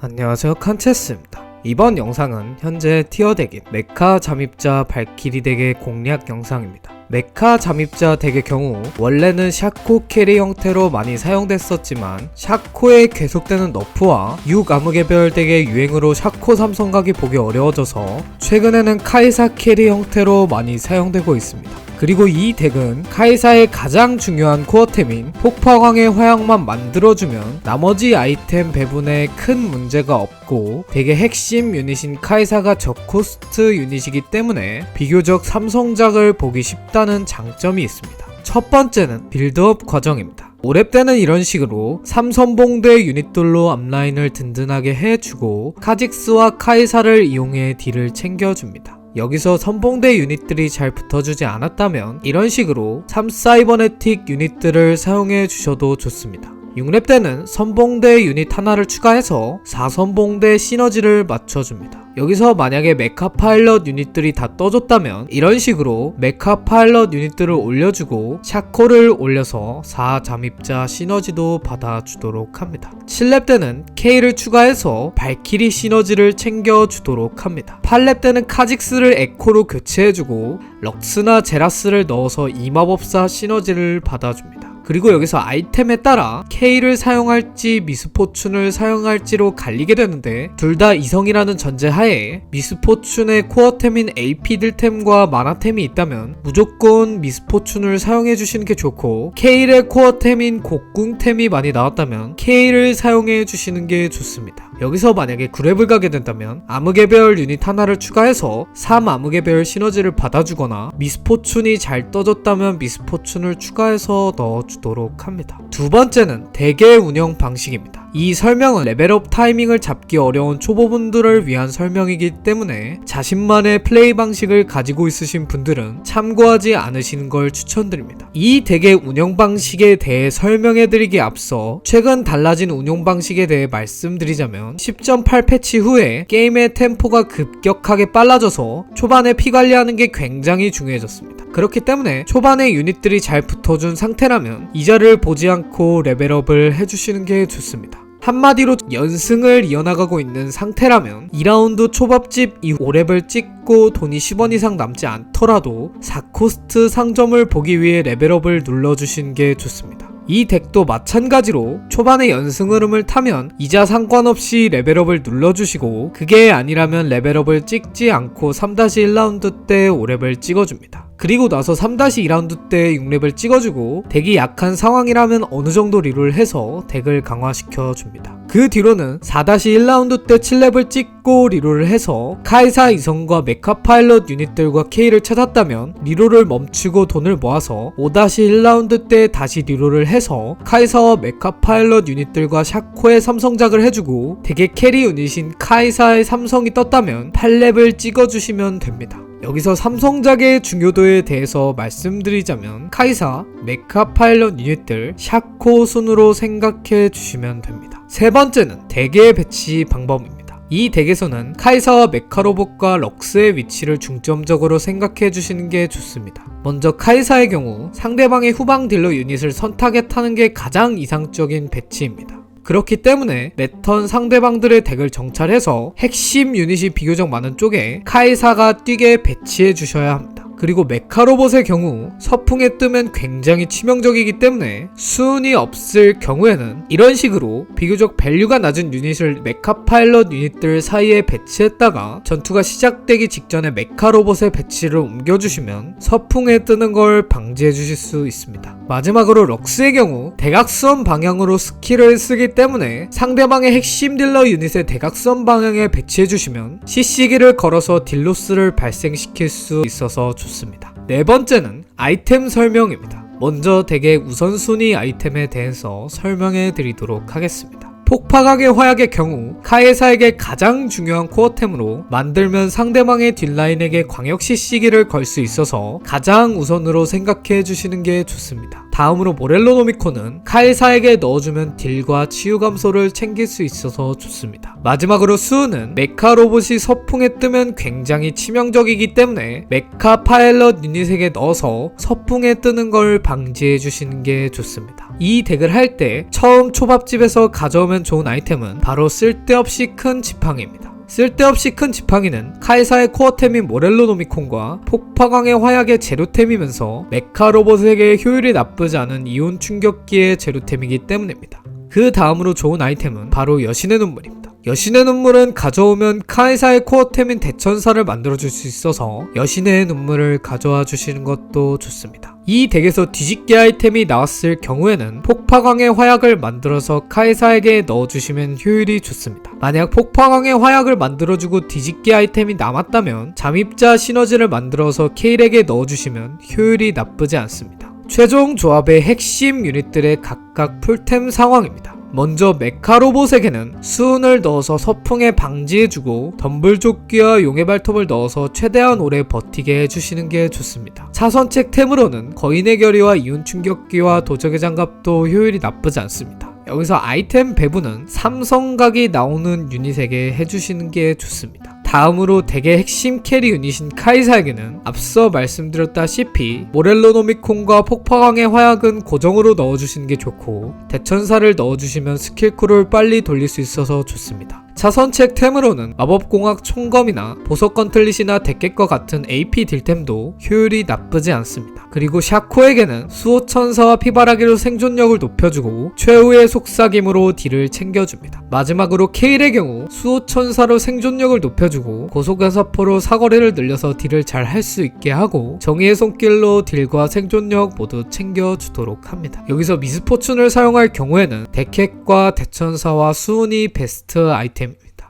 안녕하세요 칸체스입니다. 이번 영상은 현재 티어 덱인 메카 잠입자 발키리 덱의 공략 영상입니다. 메카 잠입자 덱의 경우 원래는 샤코 캐리 형태로 많이 사용됐었지만 샤코의 계속되는 너프와 6 암흑의별 덱의 유행으로 샤코 삼성각이 보기 어려워져서 최근에는 카이사 캐리 형태로 많이 사용되고 있습니다. 그리고 이 덱은 카이사의 가장 중요한 코어템인 폭파광의 화약만 만들어주면 나머지 아이템 배분에 큰 문제가 없고 덱의 핵심 유닛인 카이사가 저코스트 유닛이기 때문에 비교적 삼성작을 보기 쉽다는 장점이 있습니다. 첫 번째는 빌드업 과정입니다. 5렙 때는 이런 식으로 3선봉대 유닛들로 앞라인을 든든하게 해주고 카직스와 카이사를 이용해 딜을 챙겨줍니다. 여기서 선봉대 유닛들이 잘 붙어주지 않았다면 이런 식으로 3 사이버네틱 유닛들을 사용해 주셔도 좋습니다. 6렙 때는 선봉대 유닛 하나를 추가해서 4선봉대 시너지를 맞춰줍니다. 여기서 만약에 메카 파일럿 유닛들이 다 떠줬다면 이런 식으로 메카 파일럿 유닛들을 올려주고 샤코를 올려서 4 잠입자 시너지도 받아주도록 합니다. 7렙 때는 K를 추가해서 발키리 시너지를 챙겨주도록 합니다. 8렙 때는 카직스를 에코로 교체해주고 럭스나 제라스를 넣어서 이마법사 시너지를 받아줍니다. 그리고 여기서 아이템에 따라 K를 사용할지 미스포춘을 사용할지로 갈리게 되는데 둘 다 이성이라는 전제하에 미스포춘의 코어템인 AP들템과 마나템이 있다면 무조건 미스포춘을 사용해 주시는 게 좋고 K의 코어템인 곡궁템이 많이 나왔다면 K를 사용해 주시는 게 좋습니다. 여기서 만약에 그랩을 가게 된다면 암흑의별 유닛 하나를 추가해서 3 암흑의별 시너지를 받아주거나 미스포춘이 잘 떠졌다면 미스포춘을 추가해서 넣어주 도록 합니다. 두 번째는 대개 운영 방식입니다. 이 설명은 레벨업 타이밍을 잡기 어려운 초보분들을 위한 설명이기 때문에 자신만의 플레이 방식을 가지고 있으신 분들은 참고하지 않으시는 걸 추천드립니다. 이 덱의 운영 방식에 대해 설명해드리기 앞서 최근 달라진 운영 방식에 대해 말씀드리자면 10.8 패치 후에 게임의 템포가 급격하게 빨라져서 초반에 피 관리하는 게 굉장히 중요해졌습니다. 그렇기 때문에 초반에 유닛들이 잘 붙어준 상태라면 이자를 보지 않고 레벨업을 해주시는 게 좋습니다. 한마디로 연승을 이어나가고 있는 상태라면 2라운드 초밥집 이후 5렙을 찍고 돈이 10원 이상 남지 않더라도 4코스트 상점을 보기 위해 레벨업을 눌러주신 게 좋습니다. 이 덱도 마찬가지로 초반에 연승 흐름을 타면 이자 상관없이 레벨업을 눌러주시고 그게 아니라면 레벨업을 찍지 않고 3-1라운드 때 5렙을 찍어줍니다. 그리고 나서 3-2라운드 때 6렙을 찍어주고 덱이 약한 상황이라면 어느 정도 리롤 해서 덱을 강화시켜 줍니다. 그 뒤로는 4-1라운드 때 7렙을 찍고 리롤을 해서 카이사 이성과 메카 파일럿 유닛들과 K를 찾았다면 리롤을 멈추고 돈을 모아서 5-1라운드 때 다시 리롤을 해서 카이사와 메카 파일럿 유닛들과 샤코의 삼성작을 해주고 덱의 캐리 유닛인 카이사의 삼성이 떴다면 8렙을 찍어주시면 됩니다. 여기서 삼성작의 중요도에 대해서 말씀드리자면 카이사, 메카 파일럿 유닛들, 샤코 순으로 생각해 주시면 됩니다. 세 번째는 대개 배치 방법입니다. 이 덱에서는 카이사와 메카로봇과 럭스의 위치를 중점적으로 생각해 주시는 게 좋습니다. 먼저 카이사의 경우 상대방의 후방 딜러 유닛을 선타겟 하는 게 가장 이상적인 배치입니다. 그렇기 때문에 매턴 상대방들의 덱을 정찰해서 핵심 유닛이 비교적 많은 쪽에 카이사가 뛰게 배치해 주셔야 합니다. 그리고 메카로봇의 경우 서풍에 뜨면 굉장히 치명적이기 때문에 수은이 없을 경우에는 이런 식으로 비교적 밸류가 낮은 유닛을 메카 파일럿 유닛들 사이에 배치했다가 전투가 시작되기 직전에 메카로봇의 배치를 옮겨주시면 서풍에 뜨는 걸 방지해 주실 수 있습니다. 마지막으로 럭스의 경우 대각선 방향으로 스킬을 쓰기 때문에 상대방의 핵심 딜러 유닛의 대각선 방향에 배치해 주시면 CC기를 걸어서 딜로스를 발생시킬 수 있어서 좋습니다. 좋습니다. 네 번째는 아이템 설명입니다. 먼저 덱의 우선순위 아이템에 대해서 설명해 드리도록 하겠습니다. 폭파각의 화약의 경우 카에사에게 가장 중요한 코어템으로 만들면 상대방의 뒷라인에게 광역 CC기를 걸 수 있어서 가장 우선으로 생각해 주시는 게 좋습니다. 다음으로 모렐로노미코는 카이사에게 넣어주면 딜과 치유 감소를 챙길 수 있어서 좋습니다. 마지막으로 수은 메카 로봇이 서풍에 뜨면 굉장히 치명적이기 때문에 메카 파일럿 유닛에게 넣어서 서풍에 뜨는 걸 방지해 주시는 게 좋습니다. 이 덱을 할 때 처음 초밥집에서 가져오면 좋은 아이템은 바로 쓸데없이 큰 지팡이입니다. 쓸데없이 큰 지팡이는 카이사의 코어템인 모렐로노미콘과 폭파광의 화약의 재료템이면서 메카 로봇에게 효율이 나쁘지 않은 이온 충격기의 재료템이기 때문입니다. 그 다음으로 좋은 아이템은 바로 여신의 눈물입니다. 여신의 눈물은 가져오면 카이사의 코어템인 대천사를 만들어줄 수 있어서 여신의 눈물을 가져와 주시는 것도 좋습니다. 이 덱에서 뒤집기 아이템이 나왔을 경우에는 폭파광의 화약을 만들어서 카이사에게 넣어주시면 효율이 좋습니다. 만약 폭파광의 화약을 만들어주고 뒤집기 아이템이 남았다면 잠입자 시너지를 만들어서 케일에게 넣어주시면 효율이 나쁘지 않습니다. 최종 조합의 핵심 유닛들의 각각 풀템 상황입니다. 먼저 메카 로봇에게는 수은을 넣어서 서풍에 방지해주고 덤블조끼와 용의 발톱을 넣어서 최대한 오래 버티게 해주시는 게 좋습니다. 차선책 템으로는 거인의 결의와 이온 충격기와 도적의 장갑도 효율이 나쁘지 않습니다. 여기서 아이템 배분은 삼성각이 나오는 유닛에게 해주시는 게 좋습니다. 다음으로 덱의 핵심 캐리 유닛인 카이사에게는 앞서 말씀드렸다시피 모렐로노미콘과 폭파광의 화약은 고정으로 넣어주시는 게 좋고 대천사를 넣어주시면 스킬쿨을 빨리 돌릴 수 있어서 좋습니다. 차선책 템으로는 마법공학 총검이나 보석 건틀릿이나 덱겟과 같은 AP 딜템도 효율이 나쁘지 않습니다. 그리고 샤코에게는 수호천사와 피바라기로 생존력을 높여주고 최후의 속삭임으로 딜을 챙겨줍니다. 마지막으로 케일의 경우 수호천사로 생존력을 높여주고 고속의 사포로 사거리를 늘려서 딜을 잘 할 수 있게 하고 정의의 손길로 딜과 생존력 모두 챙겨주도록 합니다. 여기서 미스포춘을 사용할 경우에는 덱핵과 대천사와 수은이 베스트 아이템.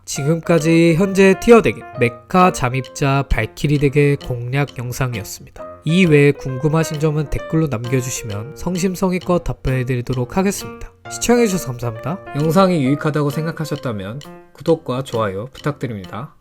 지금까지 현재 티어덱인 메카 잠입자 발키리 덱의 공략 영상이었습니다. 이 외에 궁금하신 점은 댓글로 남겨주시면 성심성의껏 답변해드리도록 하겠습니다. 시청해주셔서 감사합니다. 영상이 유익하다고 생각하셨다면 구독과 좋아요 부탁드립니다.